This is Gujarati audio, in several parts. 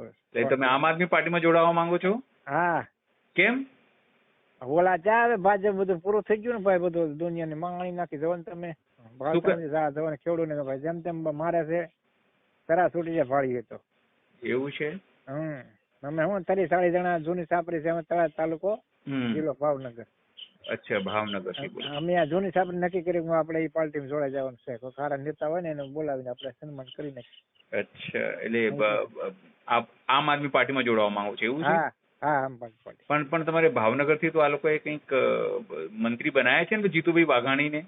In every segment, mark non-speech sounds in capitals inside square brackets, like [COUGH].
એટલે તમે આમ આદમી પાર્ટીમાં જોડાવા માંગો છો? હા. કેમ? ઓલા ચાલે ભાજપ બધું પૂરું થઈ ગયું ને ભાઈ બધું દુનિયાને માંગણી નાખી. જવાનું તમે જવાને ખેડૂતને તો ભાઈ જેમ તેમ મારે છે તરા છૂટી જાય ફાળી તો. એવું છે? હમ. અમે હું તરી સાડી જણા જૂની સાપરી છે અમે તળાજ તાલુકો જિલ્લો ભાવનગર. અચ્છા ભાવનગર અમે આ જૂની સાપરી નક્કી કરી આપણે એ પાર્ટીમાં જોડાઈ જવાનું છે. કોઈ સારા નેતા હોય ને એને બોલાવીને આપણે સન્માન કરી નાખીએ. અચ્છા એટલે આમ આદમી પાર્ટીમાં જોડાવા માંગો છો એવું છે? હા હા આમ પણ પાર્ટી. પણ પણ તમારે ભાવનગરથી તો આ લોકોએ કંઈક મંત્રી બનાવ્યા છે ને જીતુભાઈ વાઘાણીને?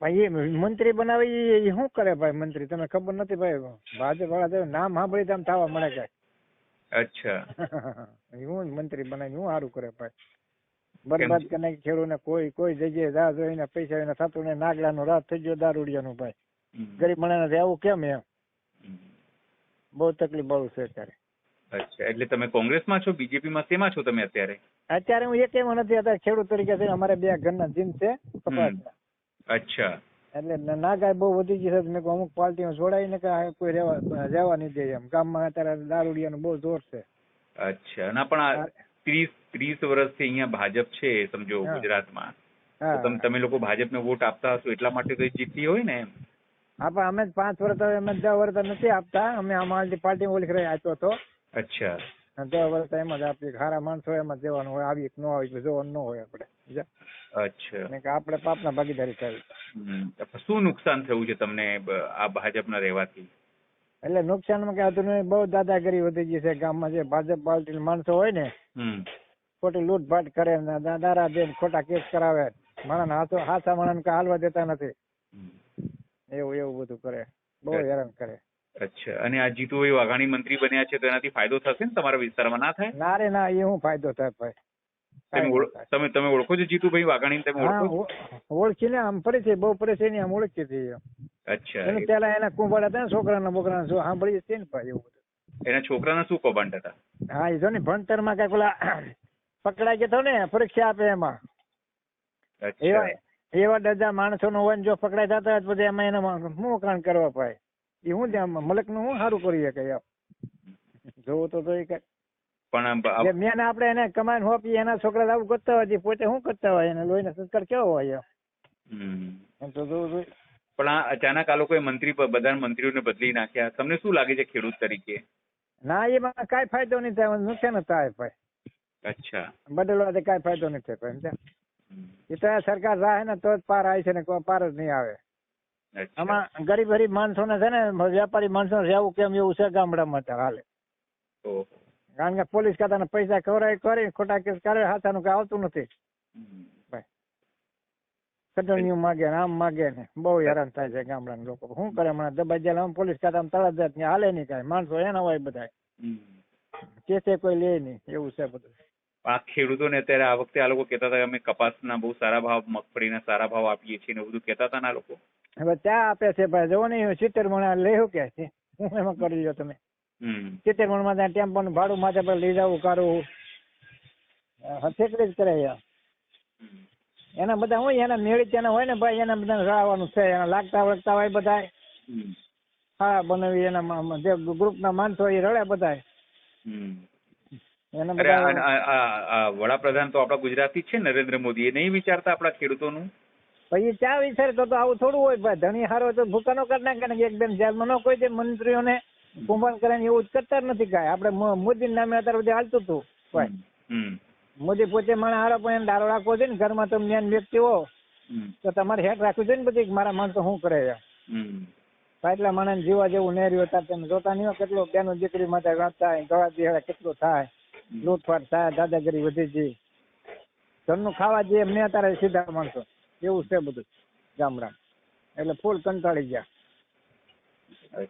ભાઈ એ મંત્રી બનાવી એ શું કરે ભાઈ મંત્રી? તમે ખબર નથી ભાઈ? ભાજપ વાળા નામ સાંભળી તો આમ થવા મળે છે. અચ્છા. [LAUGHS] હું મંત્રી બનાવી હું સારું કરે ભાઈ? બરબાદ કરી નાખી ખેડૂતને કોઈ કોઈ જગ્યાએ જા જોઈને પૈસા એને થતું ને નાગડાનો રાત થઈ ગયો દારૂડિયાનું ભાઈ. હમ. ગરીબ માણસ આવું કેમ એમ. બહુ તકલીફ બહુ છે અત્યારે. અચ્છા એટલે તમે કોંગ્રેસમાં છો બીજેપીમાં શેમાં છો તમે અત્યારે? અત્યારે હું એકેમાં નથી અત્યારે ખેડૂત તરીકે છે અમારે બે ઘરના જીન છે કપાસના અચ્છા. એટલે ના નાગાઈ બહુ વધી ગઈ છે મેં કીધું અમુક પાર્ટીમાં જોડાઈને કે આ કોઈ રહેવા રહેવા નહીં દે એમ. ગામમાં અત્યારે દારૂડિયાનું બહુ જોર છે. અચ્છા ના પણ ત્રીસ ત્રીસ વર્ષથી અહીંયા ભાજપ છે સમજો. ગુજરાતમાં. તમે તમે લોકો ભાજપને વોટ આપતા હશો એટલા માટે તો એ જીતી હોય ને એમ. હા પણ અમે જ પાંચ વર્ષ અમે દસ વર્ષ નથી આપતા. અમે અમારી પાર્ટી ઓલી ખરે આપ્યો હતો. અચ્છા. દસ વર્ષ એમ જ આપીએ. સારા માણસો એમાં જ જવાનું હોય. આવી ન આવી જોવાનું ન હોય આપણે? અચ્છા. કે આપણે પાપના ભાગીદારી કરી. શું નુકસાન થયું છે તમને આ ભાજપના રહેવાથી? એટલે નુકસાનમાં કે હતું નહીં. બહુ દાદાગીરી વધી ગઈ છે. ગામમાં જે ભાજપ પાર્ટી માણસો હોય ને ખોટી લૂંટફાટ કરે દાદા દા- ખોટા કેસ કરાવે. મારા હાથો હાથા માણસ હાલવા દેતા નથી. એવું એવું બધું કરે. બહુ હેરાન કરે. અચ્છા. અને આ જીતુભાઈ વાઘાણી મંત્રી બન્યા છે તો એનાથી ફાયદો થશે ને તમારા વિસ્તારમાં? ના થાય? ના રે ના એ શું ફાયદો થાય ભાઈ. તમે તમે ઓળખો છો જીતુભાઈ વાઘાણી તમે હા ઓળખો ઓળખી ને આમ આમ છે બહુ પરિચયની આમ ઓળખી હતી અચ્છા. એને પેલા એના કુંભાડા હતા ને છોકરાના બોકરાના શું સાંભળી છે ને ભાઈ એવું એના છોકરાના શું કૌભાંડ હતા? હા એ જો ને ભણતરમાં કઈ પેલા [COUGHS] પકડાઈ ગયો ને પરીક્ષા આપે એમાં. એવા. એવા ડજા માણસો નો હોય જો પકડાઈ જતા હોય પછી એમાં એને શું કાણ કરવા પાય એ હું ત્યાં મલકનું હું સારું કરી શકે એમ જોવું તો જોઈ કઈ. પણ મેં આપણે એને કમાઈને હોપી એના છોકરા આવું કરતા હોય પોતે શું કરતા હોય એને લોહીનો સંસ્કાર કેવો હોય તો જોવું જોઈએ. પણ આ અચાનક આ લોકોએ મંત્રી પર બધા મંત્રીઓને બદલી નાખ્યા. તમને શું લાગે છે ખેડૂત તરીકે? ના એમાં કાંઈ ફાયદો નહીં થાય નુકસાન જ થાય ભાઈ. અચ્છા. બદલવાથી કાંઈ ફાયદો નથી થતો એમ. એ તો સરકાર રાહે ને તો જ પાર આવે છે ને પાર જ નહીં આવે. આમાં ગરીબ ગરીબ માણસોને છે ને વેપારી માણસો રહેવું કેમ એવું છે ગામડામાં હાલે. કારણ કે પોલીસ ખાતાના પૈસા ખવડાવી કરી ખોટા કેસ કરે હાથાનું કઈ આવતું નથી. ચટણીઓ માગે ને આમ માગે ને. બહુ હેરાન થાય છે ગામડાના લોકો. શું કરે હમણાં? દબાઈ જાય આમ પોલીસ ખાતામાં તળા જાય ત્યાં હાલે નહીં કાંઈ. માણસો એના હોય બધા. કેસે કોઈ લે નહીં. એવું છે બધું. આ ખેડૂતોને અત્યારે આ વખતે આ લોકો કહેતા હતા કે અમે કપાસના બહુ સારા ભાવ મગફળીના સારા ભાવ આપીએ છીએ ને બધું કહેતા હતા ને આ લોકો. હવે ત્યાં આપે છે ભાઈ જવો નહીં સિત્તેર મણ લેવું કે છે? એમાં કરી લો તમે. સિત્તેર મણમાં ત્યાં ટેમ્પો ભાડું માથે પર લઈ જવું કાઢવું. હથેકડી જ કરે એના બધા હોય એના મેળી તેના હોય ને ભાઈ એના બધા રાવાનું છે એના લાગતા વળગતા હોય બધા હા બનાવી એના જે ગ્રુપ જે ગ્રુપના માણસો એ રડે બધા વડાપ્રધાન તો આપણા ગુજરાતી છે નરેન્દ્ર મોદી એ નહીં વિચારતા આપણા ખેડૂતોનું. પછી ચા વિચારતો તો તો આવું થોડું હોય ભાઈ ધણી હારો તો ભૂકા નો કરી નાખે ને કે એક બેન જેલમાં ન કોઈ દે મંત્રીઓને કુંભણ કરે એવું જ કરતા નથી કાંઈ. આપણે મોદી નામે અત્યારે બધું હાલતું હતું મોદી પોતે માણસ હારો પણ એને દારો રાખવો છે ને ઘરમાં તમે જ્ઞાન વ્યક્તિ હો તો તમારે હેઠ રાખવું છે ને બધી મારા માણસો શું કરે છે? એટલા માણસ જીવા જેવું નહીં હતા તમે જોતા નહીં કેટલો બેનો દીકરી માટે વાત થાય ગળા દિહાડા કેટલું થાય. લૂંટફાટ થાય દાદાગીરી વધી જઈ ઘરનું ખાવા જઈએ મેં તારે સીધા માણસો. એવું છે બધું ગામડા એટલે ફૂલ કંટાળી ગયા.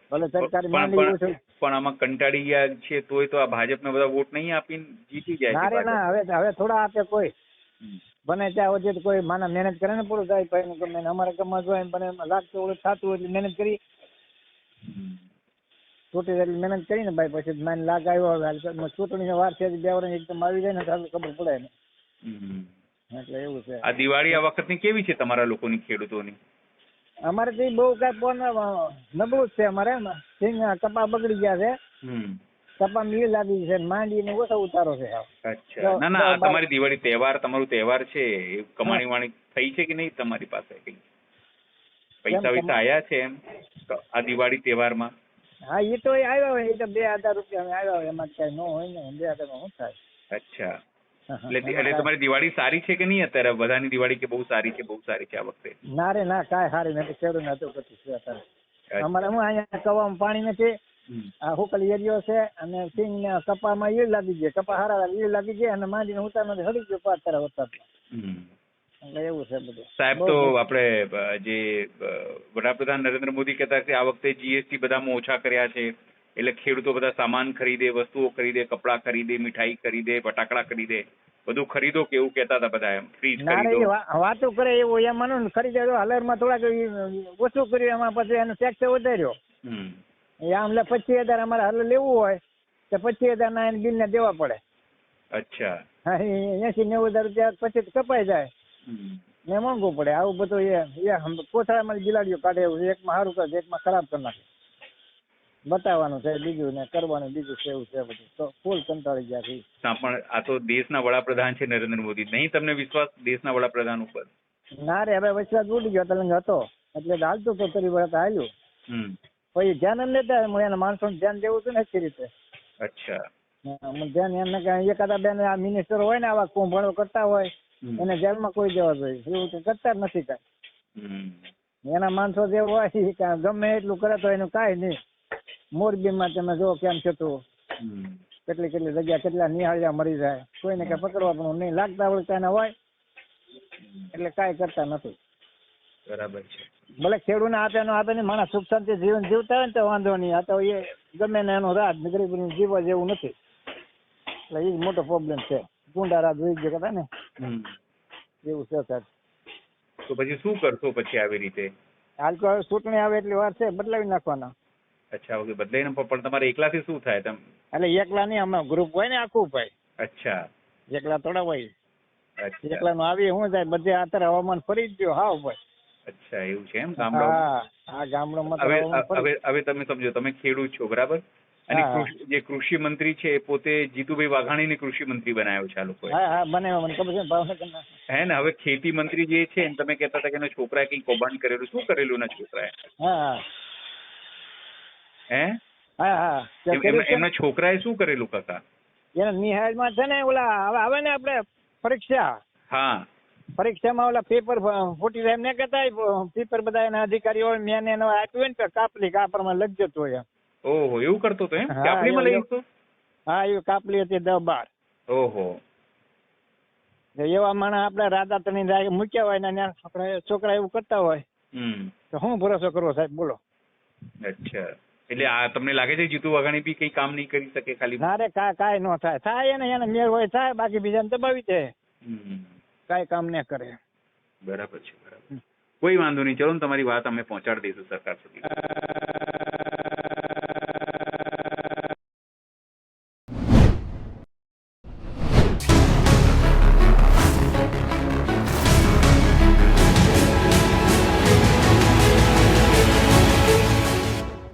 ભલે સરકારી પણ માંડી પણ- છે પણ આમાં કંટાળી ગયા છે તોય તો આ ભાજપને બધા વોટ નહીં આપીને જીતી જાય ના રે ના હવે હવે થોડા આપે કોઈ. બને ત્યાં વચ્ચે કોઈ માના મહેનત કરે ને પૂરું થાય ભાઈ ગમે અમારે ગમવા જોઈએ પણ લાગતું ઓલું થતું એટલે મહેનત કરી. છૂટી એટલે મહેનત કરીને ભાઈ પછી મને લાગ આવ્યો હવે હાલ વાર છે બે વર્ષ એકદમ આવી જાય ને તો ખબર પડે ને એટલે એવું છે. આ દિવાળી આ વખતની કેવી છે તમારા લોકોની ખેડૂતોની? અમારે તો બહુ કઈ નબળું જ છે અમારે. સિંગ કપા બગડી ગયા છે. કપા મીલ લાગી છે માંડી ને ઓછો ઉતારો છે અચ્છા. ના ના તમારી દિવાળી તહેવાર તમારું તહેવાર છે. એ કમાણી વાણી થઈ છે કે નહીં તમારી પાસે કઈ? પૈસા વૈસા આયા છે એમ? આ દિવાળી તહેવારમાં? હા એ તો આવ્યા હોય એ તો બે હજાર રૂપિયા આવ્યા હોય એમાં કઈ ન હોય ને બે હજારમાં શું થાય? અચ્છા. એટલે એટલે તમારી દિવાળી સારી છે કે નહીં અત્યારે? બધાની દિવાળી કે બહુ સારી છે બહુ સારી છે આ વખતે? ના રે ના કાંઈ સારી નથી ખેડૂત હતું પછી છે અત્યારે. અમારે હું અહીંયા કવામાં પાણી નથી. આ હુકલ એરિયો છે અને સિંગ ને કપામાં ઈળ લાગી જાય કપા હારા ઈળ લાગી જાય અને માંડીને ઉતાર નથી હળી ગયો અત્યારે તારા વરસાદમાં. હમ. એટલે એવું છે બધું. સાહેબ તો આપણે જે વડાપ્રધાન નરેન્દ્ર મોદી કહેતા કે આ વખતે જીએસટી બધામાં ઓછા કર્યા છે. એટલે ખેડૂતો બધા સામાન ખરીદે વસ્તુઓ ખરીદે કપડાં ખરીદે મીઠાઈ ખરીદે ફટાકડા ખરીદે. બધું ખરીદો કે એવું કહેતા હતા બધા એમ? ફ્રીજ ખરીદો. વાતો કરે એવું એમ માનો ને ખરીદે તો હલરમાં થોડાક ઓછું કર્યું એમાં પછી એનો ટેક્સ વધાર્યો. એ આમ લે પચીસ હજાર અમારે હલ લેવું હોય તો પચીસ હજાર ના એને બિલ ને દેવા પડે. અચ્છા. એસી નેવું હજાર રૂપિયા પછી કપાઈ જાય. ને મોંઘું પડે. આવું બધું એ એ હમ- કોથળામાં બિલાડીઓ કાઢે એવું છે. એકમાં સારું કરે એકમાં ખરાબ કરી નાખે. બતાવવાનું છે બીજું ને કરવાનું બીજું છે એવું છે બધું. તો ફૂલ કંટાળી ગયા છે પણ આ તો દેશના વડાપ્રધાન છે નરેન્દ્ર મોદી. નહીં તમને વિશ્વાસ દેશના વડાપ્રધાન ઉપર? ના રે હવે વિશ્વાસ ઉડી ગયો તલંગ હતો. એટલે હાલતું તો તરી વખત હાલ્યું. પછી ધ્યાન જ લેતા હું એના માણસો ધ્યાન દેવું હતું ને એ રીતે. અચ્છા. ધ્યાન એમને એકાદા બેન આ મિનિસ્ટર હોય ને આવા કુંભણો કરતા હોય. એને જેલમાં કોઈ જવા જોઈએ. એવું તો કરતા જ નથી કાંઈ. એના માણસો જે હોય ગમે એટલું કરે તો એનું કાંઈ નહીં. મોરબીમાં તમે જો કેમ થતું કેટલી કેટલી જગ્યા કેટલા નિહાળ્યા મરી જાય. કોઈને કઈ પકડવા પણ નહીં લાગતા ઓળખતા ના હોય. એટલે કાંઈ કરતા નથી. બરાબર છે. ભલે ખેડૂતને આપે નો આપે નહીં માણસ સુખ શાંતિ જીવન જીવતા હોય ને તો વાંધો નહીં. આ તો એ ગમે ને એનો રાત ગરીબની જીવવા જેવું નથી. એટલે એ મોટો પ્રોબ્લેમ છે. ગુંડા રાત જોઈ હતા ને. એવું છે સાહેબ. તો પછી શું કરશો પછી આવી રીતે? હાલ તો હવે ચૂંટણી આવે એટલી વાર છે બદલાવી નાખવાના. અચ્છા ઓકે બદલાઈને પણ તમારે તમારે એકલાથી શું થાય તમ? એટલે એકલા નહીં અમે ગ્રુપ હોય ને આખું ભાઈ. અચ્છા. એકલા થોડા હોય. એકલા નું આવી શું થાય બધે અત્યારે હવામાન ફરી જ ગયો હાવ ભાઈ. અચ્છા એવું છે એમ ગામડા હા આ ગામડામાં હવે હવે હવે તમે સમજો તમે ખેડૂત છો બરાબર? અને જે કૃષિ મંત્રી છે એ પોતે જીતુભાઈ વાઘાણીને કૃષિ મંત્રી બનાવ્યો છે આ લોકોએ. હા હા બને મને ખબર છે ભાવનગરના. હે ને હવે ખેતી મંત્રી જે છે તમે કહેતા હતા કે એના છોકરાએ કઈ કૌભાંડ કરેલું. શું કરેલું એના છોકરાએ? હા હા? એમના છોકરાએ શું કરેલું કાકા? એના નિહાળમાં છે ને ઓલા આવે ને આપણે પરીક્ષા. હા. પરીક્ષામાં ઓલા પેપર ફૂટી જાય એમને કહેતા પેપર બધા એના અધિકારીઓ મેં એને આપ્યું ને કાપલી કાપરમાં લગ જતો હોય. ઓહો એવું કરતો તો એમ? હા, કાપડીમાં લઈ એવું- હા એ કાપલી હતી દસ બાર. ઓહો. એવા માણસ આપડે રાધા તણી મૂક્યા હોય ને છોકરા છોકરા એવું કરતા હોય. હમ. તો હું ભરોસો કરવો સાહેબ બોલો. અચ્છા. એટલે આ તમને લાગે છે જીતુ વાઘાણી બી કઈ કામ નહીં કરી શકે ખાલી? ના રે કા કાઈ ન થાય. થાય એને એને મેળ હોય થાય. બાકી બીજાને દબાવી દે. કાઈ કામ ન કરે. બરાબર છે બરાબર. કોઈ વાંધો નહીં. ચલો તમારી વાત અમે પહોંચાડી દઈશું સરકાર સુધી.